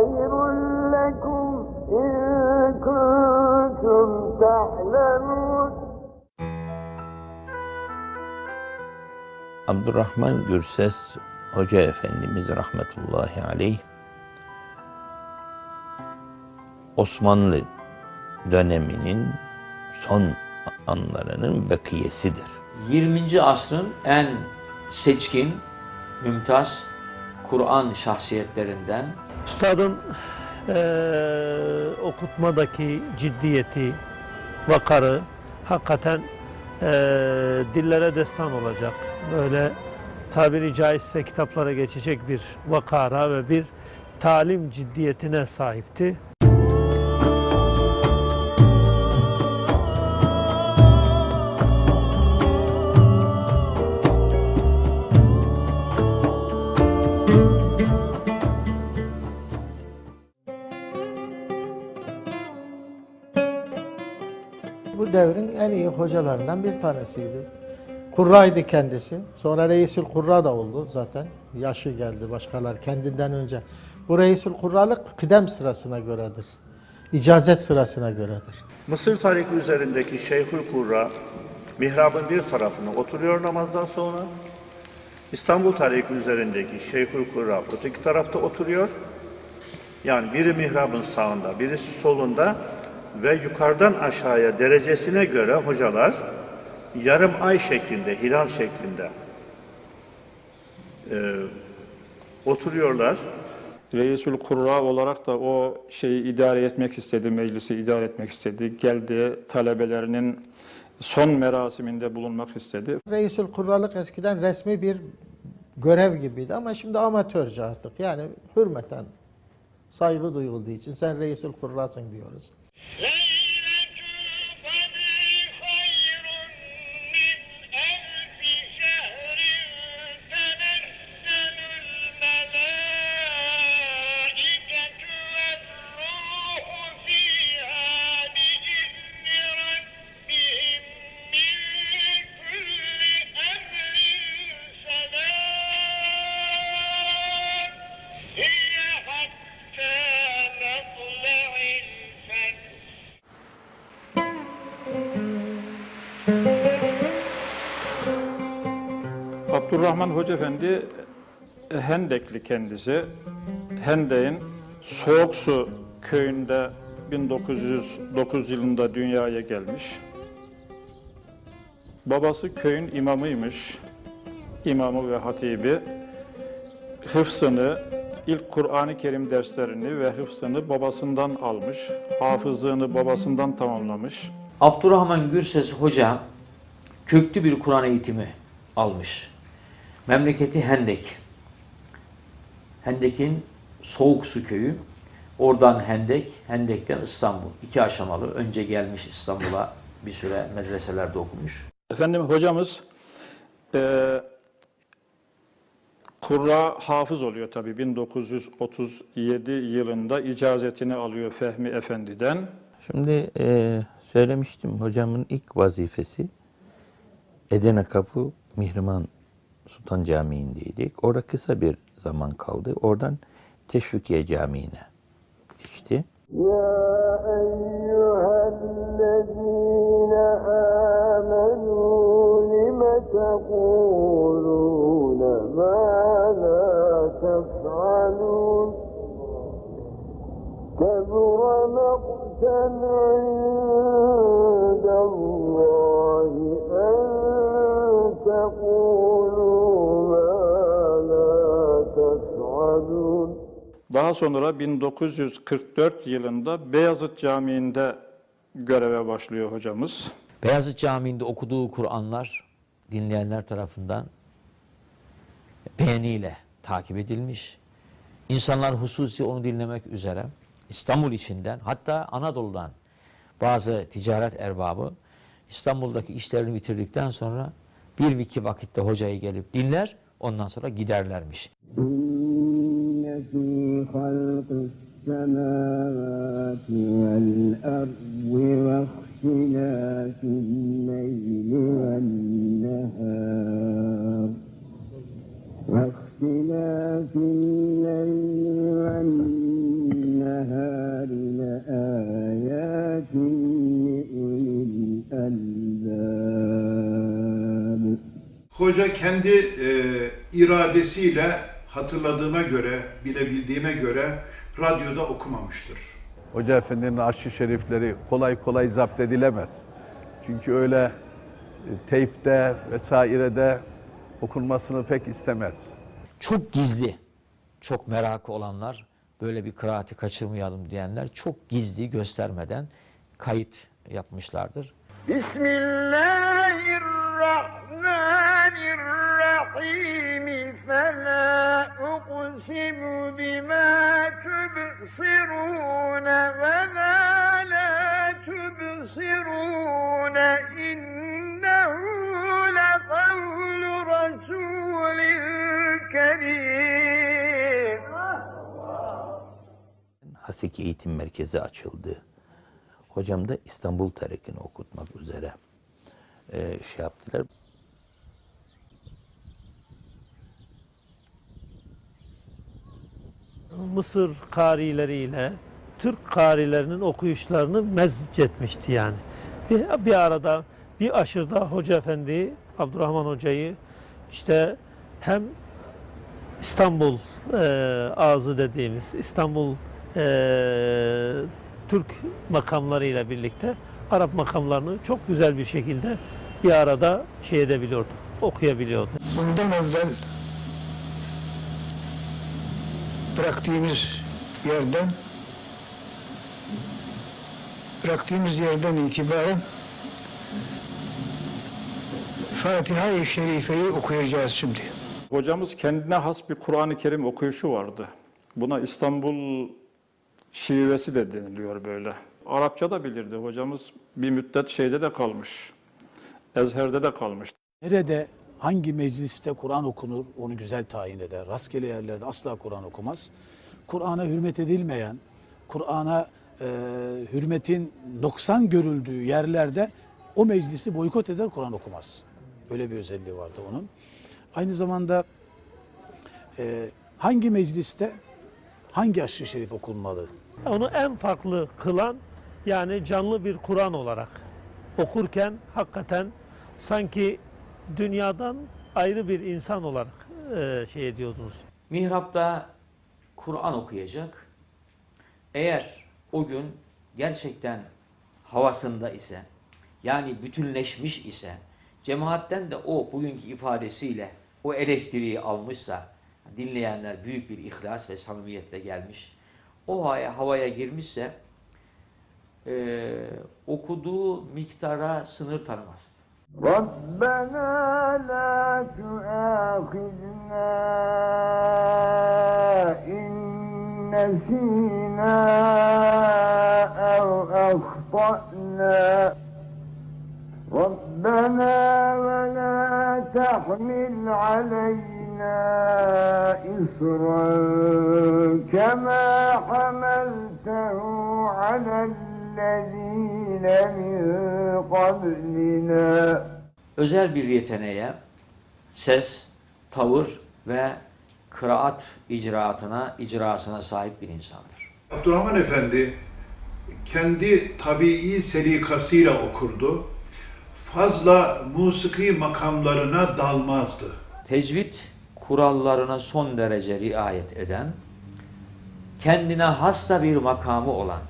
خير لكم إن كنتم تعلمون Abdurrahman Gürses Hoca Efendimiz rahmetullahi aleyh Osmanlı döneminin son anlarının bakiyesidir. 20. asrın en seçkin, mümtaz Kur'an şahsiyetlerinden Üstadın eee, okutmadaki ciddiyeti, vakarı hakikaten eee, dillere destan olacak. Böyle tabiri caizse kitaplara geçecek bir vakara ve bir talim ciddiyetine sahipti. Hocalarından bir tanesiydi. Kurraydı kendisi. Sonra Reisül Kurra da oldu zaten. Yaşı geldi başkalar kendinden önce. Bu Reisül Kurralık kıdem sırasına göredir. İcazet sırasına göredir. Mısır tariki üzerindeki Şeyhül Kurra, mihrabın bir tarafına oturuyor namazdan sonra. İstanbul tariki üzerindeki Şeyhül Kurra öteki tarafta oturuyor. Yani biri mihrabın sağında, birisi solunda ve yukarıdan aşağıya derecesine göre hocalar yarım ay şeklinde, hilal şeklinde e, oturuyorlar. Reisül Kurra olarak da o şeyi idare etmek istedi, meclisi idare etmek istedi. Geldi talebelerinin son merasiminde bulunmak istedi. Reisül Kurralık eskiden resmi bir görev gibiydi ama şimdi amatörce artık. Yani hürmeten saygı duyulduğu için sen Reisül Kurrasın diyoruz. Let Abdurrahman Hoca Efendi e, Hendekli kendisi. Hendek'in Soğuksu köyünde 1909 yılında dünyaya gelmiş. Babası köyün imamıymış. İmamı ve hatibi. Hıfzını, ilk Kur'an-ı Kerim derslerini ve hıfzını babasından almış. Hafızlığını babasından tamamlamış. Abdurrahman Gürses Hoca köklü bir Kur'an eğitimi almış. Memleketi Hendek. Hendek'in Soğuk Su köyü. Oradan Hendek, Hendek'ten İstanbul. İki aşamalı. Önce gelmiş İstanbul'a bir süre medreselerde okumuş. Efendim hocamız eee Kurra hafız oluyor tabii 1937 yılında icazetini alıyor Fehmi Efendi'den. Şimdi e, söylemiştim hocamın ilk vazifesi Edirne Kapı Mihrimah Sultan Camii'ndeydik. Orada kısa bir zaman kaldı. Oradan Teşvikiye Camii'ne geçti. Ya eyyühellezine amenu lime tekulune ma la tef'alun kebura mekten Daha sonra 1944 yılında Beyazıt Camii'nde göreve başlıyor hocamız. Beyazıt Camii'nde okuduğu Kur'anlar dinleyenler tarafından beğeniyle takip edilmiş. İnsanlar hususi onu dinlemek üzere İstanbul içinden hatta Anadolu'dan bazı ticaret erbabı İstanbul'daki işlerini bitirdikten sonra bir iki vakitte hocayı gelip dinler, ondan sonra giderlermiş. في خلق السماوات والأرض واختلاف الليل والنهار. واختلاف الليل والنهار لآيات لأولي الألباب. Hoca kendi e, iradesiyle hatırladığıma göre, bilebildiğime göre radyoda okumamıştır. Hoca Efendi'nin arşi şerifleri kolay kolay zapt edilemez. Çünkü öyle e, teypte vesairede okunmasını pek istemez. Çok gizli, çok merakı olanlar, böyle bir kıraati kaçırmayalım diyenler çok gizli göstermeden kayıt yapmışlardır. Bismillahirrahmanirrahim. فلا أقسم بما تبصرون وما لا تبصرون إنه لقول رسول كريم Haseki Eğitim Merkezi açıldı. Hocam da İstanbul Terekini okutmak üzere e, şey yaptılar. Mısır karileriyle Türk karilerinin okuyuşlarını mezcetmişti yani. Bir, bir arada bir aşırda Hoca Efendi, Abdurrahman Hoca'yı işte hem İstanbul e, ağzı dediğimiz İstanbul e, Türk makamlarıyla birlikte Arap makamlarını çok güzel bir şekilde bir arada şey edebiliyordu, okuyabiliyordu. Bundan evvel bıraktığımız yerden bıraktığımız yerden itibaren Fatiha-i Şerife'yi okuyacağız şimdi. Hocamız kendine has bir Kur'an-ı Kerim okuyuşu vardı. Buna İstanbul şivesi de deniliyor böyle. Arapça da bilirdi. Hocamız bir müddet şeyde de kalmış. Ezher'de de kalmış. Nerede, hangi mecliste Kur'an okunur onu güzel tayin eder. Rastgele yerlerde asla Kur'an okumaz. Kur'an'a hürmet edilmeyen, Kur'an'a e, hürmetin noksan görüldüğü yerlerde o meclisi boykot eder Kur'an okumaz. Böyle bir özelliği vardı onun. Aynı zamanda e, hangi mecliste hangi aşırı şerif okunmalı? Onu en farklı kılan yani canlı bir Kur'an olarak okurken hakikaten sanki dünyadan ayrı bir insan olarak e, şey ediyordunuz. Mihrapta Kur'an okuyacak. Eğer o gün gerçekten havasında ise, yani bütünleşmiş ise, cemaatten de o bugünkü ifadesiyle o elektriği almışsa, dinleyenler büyük bir ihlas ve samimiyetle gelmiş, o havaya, havaya girmişse, e, okuduğu miktara sınır tanımazdı. ربنا لا تؤاخذنا إن نسينا أو أخطأنا. ربنا ولا تحمل علينا إصرا كما حملته على özel bir yeteneğe, ses, tavır ve kıraat icraatına, icrasına sahip bir insandır. Abdurrahman Efendi kendi tabii selikasıyla okurdu. Fazla musiki makamlarına dalmazdı. Tecvid kurallarına son derece riayet eden, kendine hasta bir makamı olan,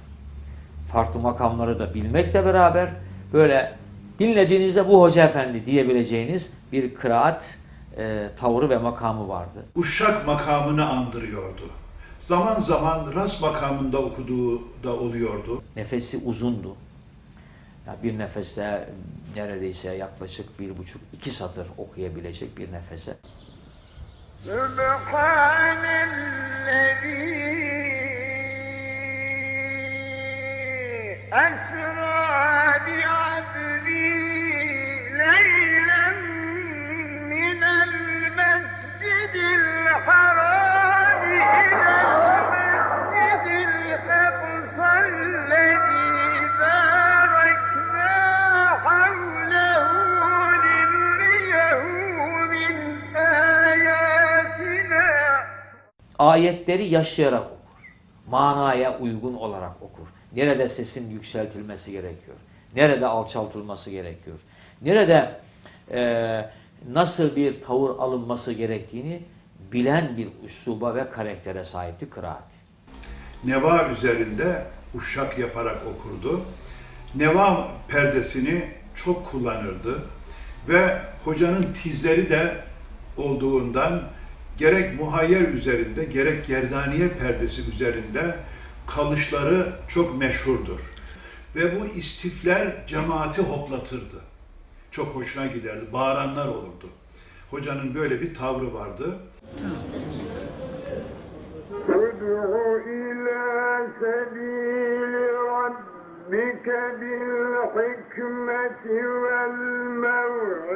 farklı makamları da bilmekle beraber böyle dinlediğinizde bu hoca efendi diyebileceğiniz bir kıraat e, tavrı ve makamı vardı. Uşak makamını andırıyordu. Zaman zaman ras makamında okuduğu da oluyordu. Nefesi uzundu. Ya bir nefeste neredeyse yaklaşık bir buçuk iki satır okuyabilecek bir nefese. أسرى بعبدي ليلا من المسجد الحرام إلى المسجد الأقصى الذي باركنا حوله لنريه من آياتنا Ayetleri yaşayarak okur. Manaya uygun olarak okur. Nerede sesin yükseltilmesi gerekiyor. Nerede alçaltılması gerekiyor. Nerede e, nasıl bir tavır alınması gerektiğini bilen bir üsluba ve karaktere sahipti kıraat. Neva üzerinde uşak yaparak okurdu. Neva perdesini çok kullanırdı ve hocanın tizleri de olduğundan gerek muhayyer üzerinde gerek gerdaniye perdesi üzerinde kalışları çok meşhurdur. Ve bu istifler cemaati hoplatırdı. Çok hoşuna giderdi. Bağıranlar olurdu. Hocanın böyle bir tavrı vardı. ادع إلى سبيل ربك بالحكمة والموعظة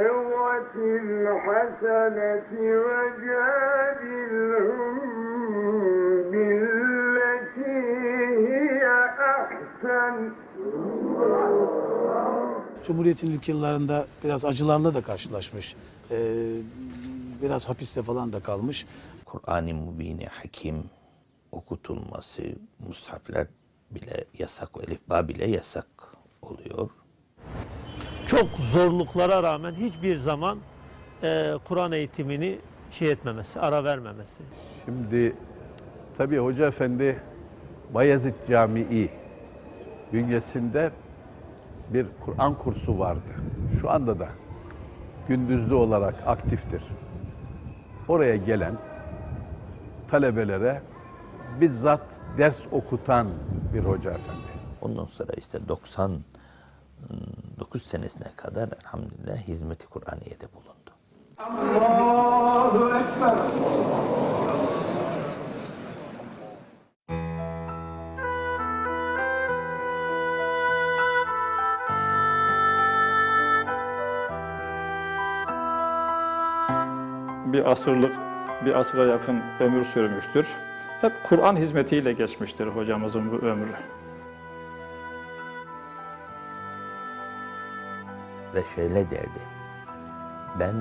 الحسنة وجادلهم Cumhuriyet'in ilk yıllarında biraz acılarla da karşılaşmış. Ee, biraz hapiste falan da kalmış. Kur'an-ı Mübin-i Hakim okutulması, mushaflar bile yasak, elifba bile yasak oluyor. Çok zorluklara rağmen hiçbir zaman e, Kur'an eğitimini şey etmemesi, ara vermemesi. Şimdi tabii Hoca Efendi Bayezid Camii bünyesinde bir Kur'an kursu vardı. Şu anda da gündüzlü olarak aktiftir. Oraya gelen talebelere bizzat ders okutan bir hoca efendi. Ondan sonra işte 90 9 senesine kadar elhamdülillah hizmeti Kur'aniye'de bulundu. Allahu Ekber. Bir asırlık, bir asıra yakın ömür sürmüştür. Hep Kur'an hizmetiyle geçmiştir hocamızın bu ömrü. Ve şöyle derdi, ben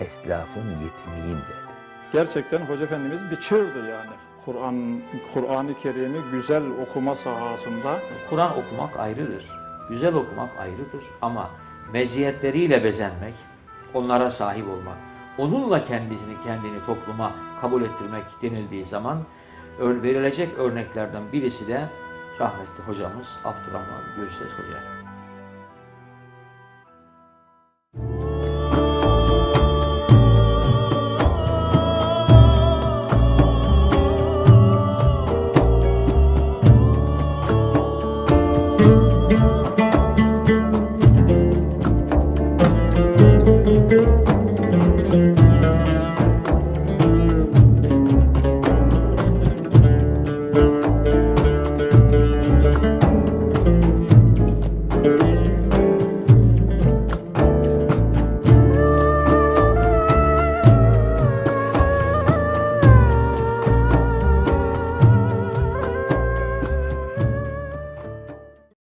eslafın yetimiyim derdi. Gerçekten Hoca Efendimiz bir çığırdı yani. Kur'an, Kur'an-ı Kerim'i güzel okuma sahasında Kur'an okumak ayrıdır. Güzel okumak ayrıdır. Ama meziyetleriyle bezenmek, onlara sahip olmak, onunla kendisini, kendini topluma kabul ettirmek denildiği zaman verilecek örneklerden birisi de rahmetli hocamız Abdurrahman Gürses Hoca.